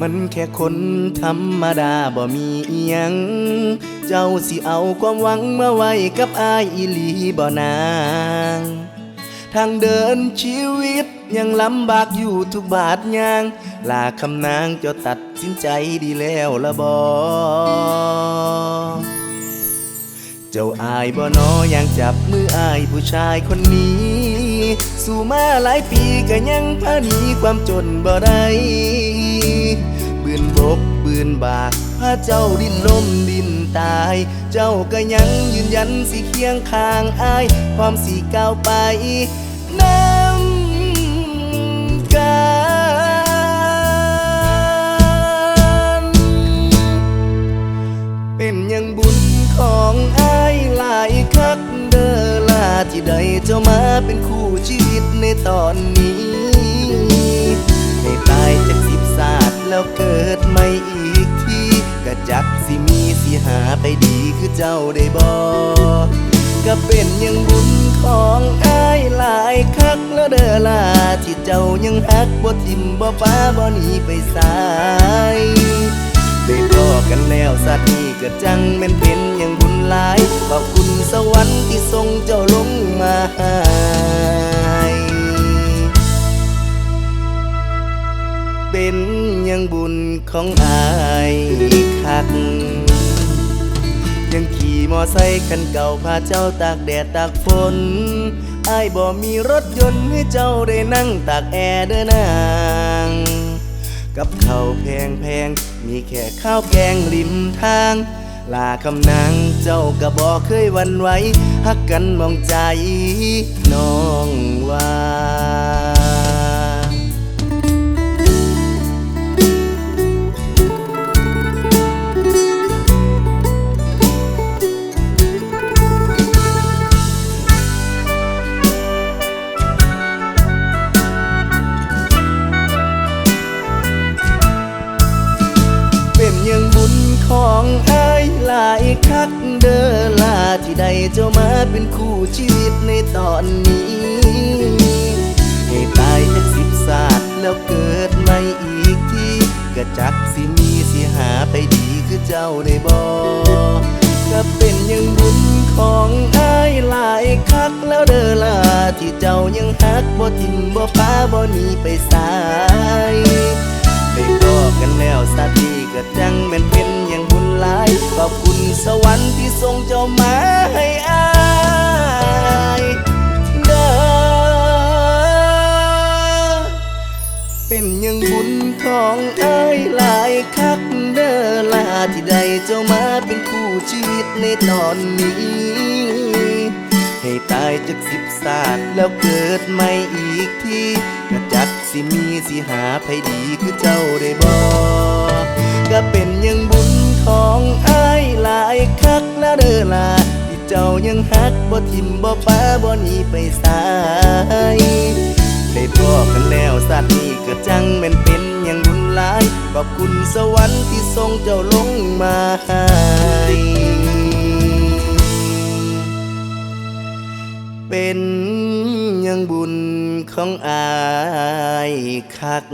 มันแค่คนธรรมดาบ่มีอียังเจ้าสิเอาความหวังมาไว้กับอายอีหลีบ่นาง ทางเดินชีวิตยังลำบากอยู่ทุกบาทยาง ลาคำนางจ้าตัดสินใจดีแล้วละบอเจ้าอายบ่นอยังจับมืออายผู้ชายคนนี้ สู่มาหลายปีก็ยังพาหนีความจนบ่ได้บืนบกบืนบากพาเจ้าดินล้มดินตาย เจ้าก็ยังยืนยันสิเคียงข้างอาย ความสีก้าวไปน้ำกันเป็นอยังบุญของอายหลายคัก ที่ได้เจ้ามาเป็นคู่ชีวิตในตอนนี้ให้ตายจากสิบศาสตร์แล้วเกิดใหม่อีกทีกะจักสิมีสิหาไปดีคือเจ้าได้บอก็เป็นอยังบุญของอายหลายคักแล้วเด้อลาที่เจ้ายังฮักบ่ทิมบ่ป้าบ่หนีไปสายได้พอกันแล้วสัตว์นี้ก็จังแม่นเป็นอย่าง หลาย ขอบคุณสวรรค์ที่ส่งเจ้าลงมาให้เป็นอย่างบุญของอายคัก ยังขี่มอไซค์คันเก่าพาเจ้าตากแดดตากฝนอายบ่มีรถยนต์ให้เจ้าได้นั่งตากแอร์เด้อนางกับข้าวแพงแพงมีแค่ข้าวแกงริมทาง ลาคำนางเจ้าก็บอกเคยวันไหวฮักกันมองใจน้องว่าเป็นอยังบุญของอา ยหลายคักเด้อลาที่ได้เจ้ามาเป็นคู่ชีวิตในตอนนี้ ให้ตายจากสิบศาสตร์แล้วเกิดใหม่อีกทีกระจักสิมีสิหาไปดีคือเจ้าได้บอกก็เป็นอยังบุญของอายหลายคักแล้วเด้อลาที่เจ้ายังฮักบ่ทิมบ่ป้าบ่หนีไปสา สวรรค์ที่ส่งเจ้ามาให้อายเด้อเป็นอย่างบุญของอายหลายคักเด้อลาที่ได้เจ้ามาเป็นคู่ชีวิตในตอนนี้ ให้ตายจากสิบศาสตร์แล้วเกิดใหม่อีกทีกระจักสิมีสิหาไผดีคือเจ้าได้บอกก็เป็นอยังบุญของอายหลายคักแล้ เด้อล่ะที่เจ้ายังฮักบ่ทิมบ่ป้าบ่หนีไปสายได้บอกกันแล้วสัตว์นี้ก็จังแม่นเป็นอย่างบุญหลาย ขอบคุณสวรรค์ที่ส่งเจ้าลงมาให้เป็นย่างบุญของอายคัก